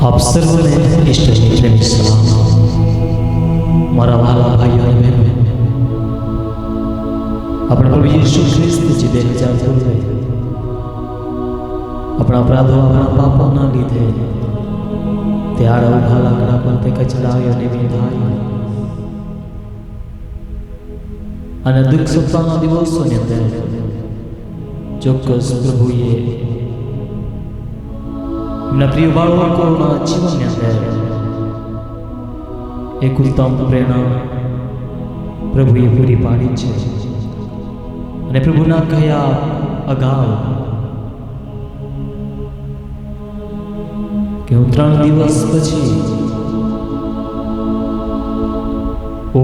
આપ સર્વને ઈષ્ટની પ્રેમી સલામ મારા વાલા ભાઈઓ અને બહેનો આપણા પ્રભુ ઈસુ ખ્રિસ્ત જે બે હજાર પૂર્વે આપણા અપરાધો આપણા પાપોના લીધે તે આડા ઉભા લાકડા પર તે કચડાયો અને વિંધાયો અને દુઃખ સપ્તાહના દિવસોની અંદર ચોક્કસ પ્રભુએ એમના પ્રિય બાળકોના જીવનની અંદર એક ઉત્તમ પ્રેરણા પ્રભુએ પૂરી પાડી છે અને પ્રભુના કયા અગાઉ કે હું ત્રણ દિવસ પછી ઓ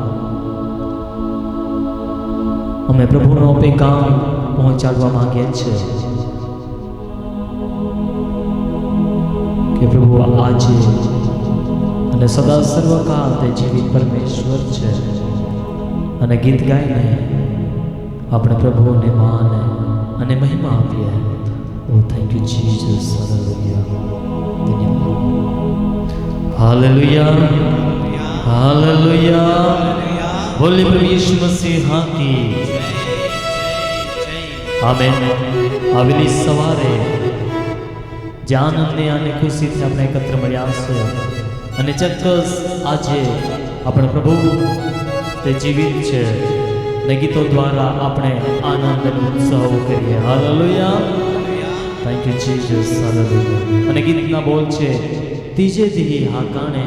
અમે પ્રભુનો પેગામ પહોંચાડવા માંગીએ છીએ. કે પ્રભુ આજે અને સદા સર્વકાળ તે જીવિત પરમેશ્વર છે. અને ગીત ગાઈને આપણે પ્રભુને માન અને મહિમા આપીએ. ઓ થેન્ક યુ જીસસ ધન્યવાદ હાલેલુયા હાલેલુયા પ્રભુ યીશુ મસીહ કી. આમેન. આવેલી સવારે જે આનંદને અને ખુશીથી આપણે એકત્ર મળ્યા છે અને ચોક્કસ આજે આપણે પ્રભુ તે જીવિત છે. ને ગીતો દ્વારા આપણે આનંદ અને ઉત્સાહ કરીએ. Hallelujah. Thank you Jesus hallelujah. અને ગીતના બોલ છે, તીજે દી હાકાણે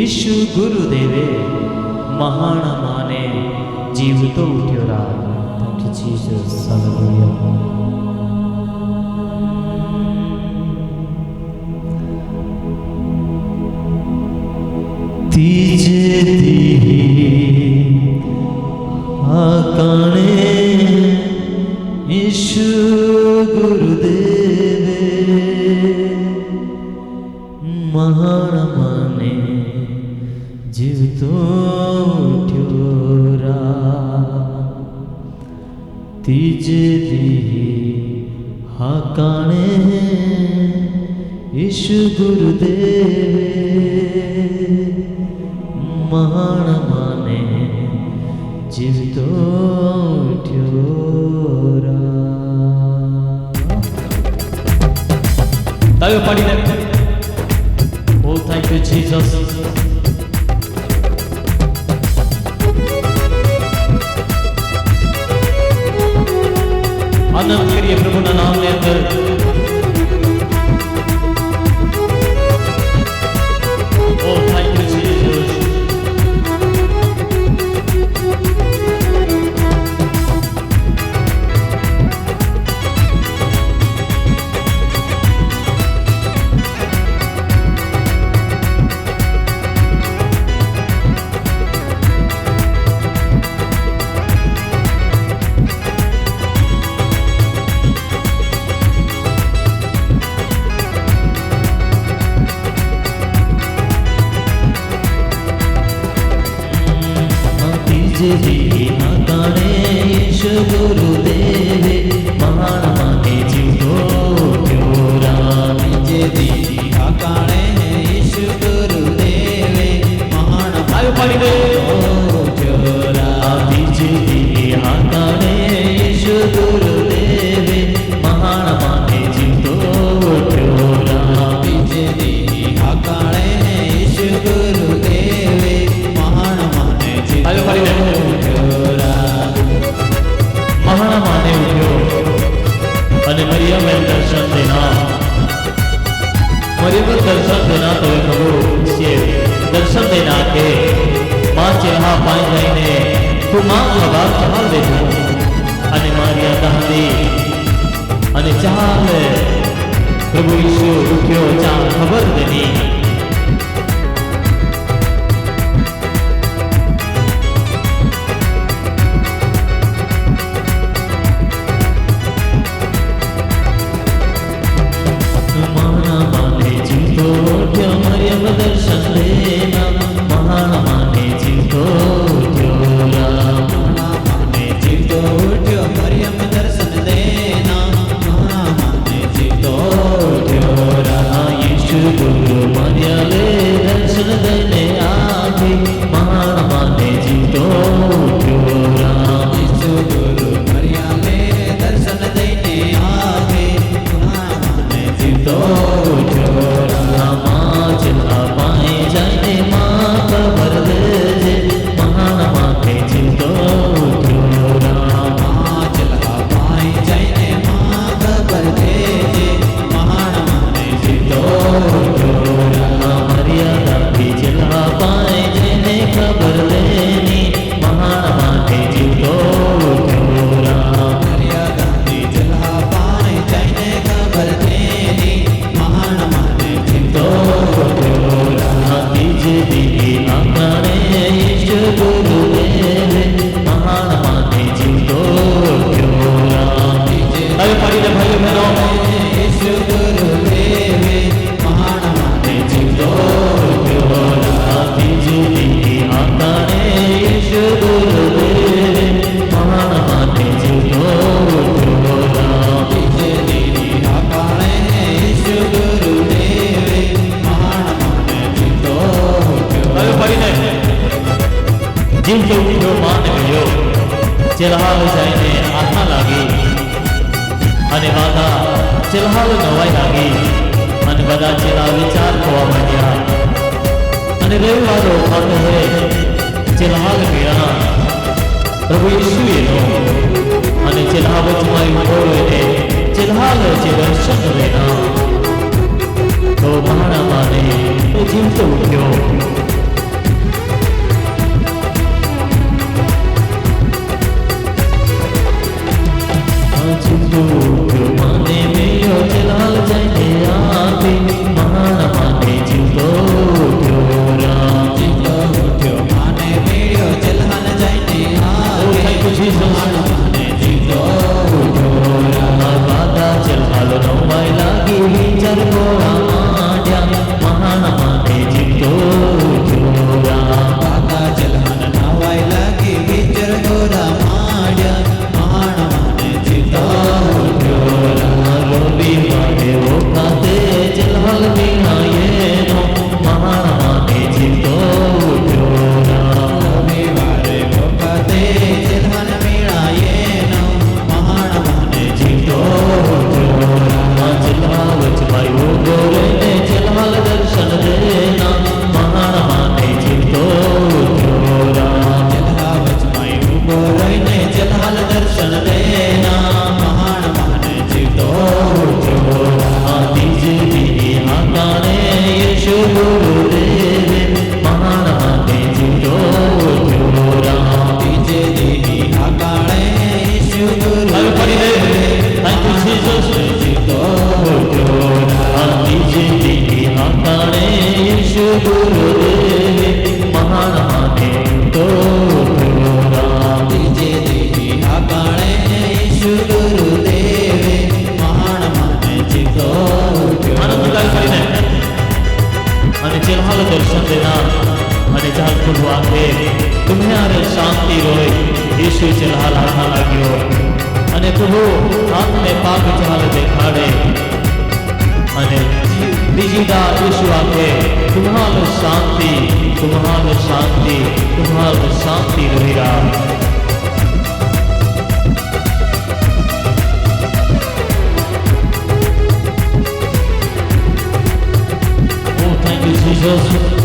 ઈશુ ગુરુદેવે. మహాణమానే జీవుతో ఉట్యురా థ్యాంక్ యూ జీసస్ హల్లెలూయా తీజే తీహి ఆకాశ तिजली हकाणे ईश गुरुदेव मान माने जीवतो ठ्योरा तवे पड़ी देख Oh, thank you, Jesus. அதற்குரிய பிரபுன நாம் நேர்கள் শ্রী মাতা রেশ গুরুদেব মহান জীব রাম যদি ચહેરા પાઈ લઈને તું માં જવાબ ચાલ દેજો. અને મારી અદાહની અને ચાલ. પ્રભુ ઈશ્વર ઉઠ્યો ચાલ, ખબર દેની. जेलहाल जाइने आथा लागे। अने वादा जेलहाल नवाई लागे। अने बदा जेला विचार कोवा मन्या अने रेवारो खातो है जेलहाल मेरा प्रभु यीशु ये नो। अने जेलहा बचमाई मोड़ो ने जेलहाल जीवन शक वेना तो महाना माने तो जीवतो શાંતિ હોય ઈશુ ચલાહ રાખવા લાગ્યો અને પ્રભુ હાથને પાક ચાલ દેખાડે અને બીજીદા ઈશુ આપે તુમ્હારો શાંતિ તુમ્હારો શાંતિ તુમ્હારો શાંતિ રહી રહ્યા Jesus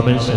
Amen.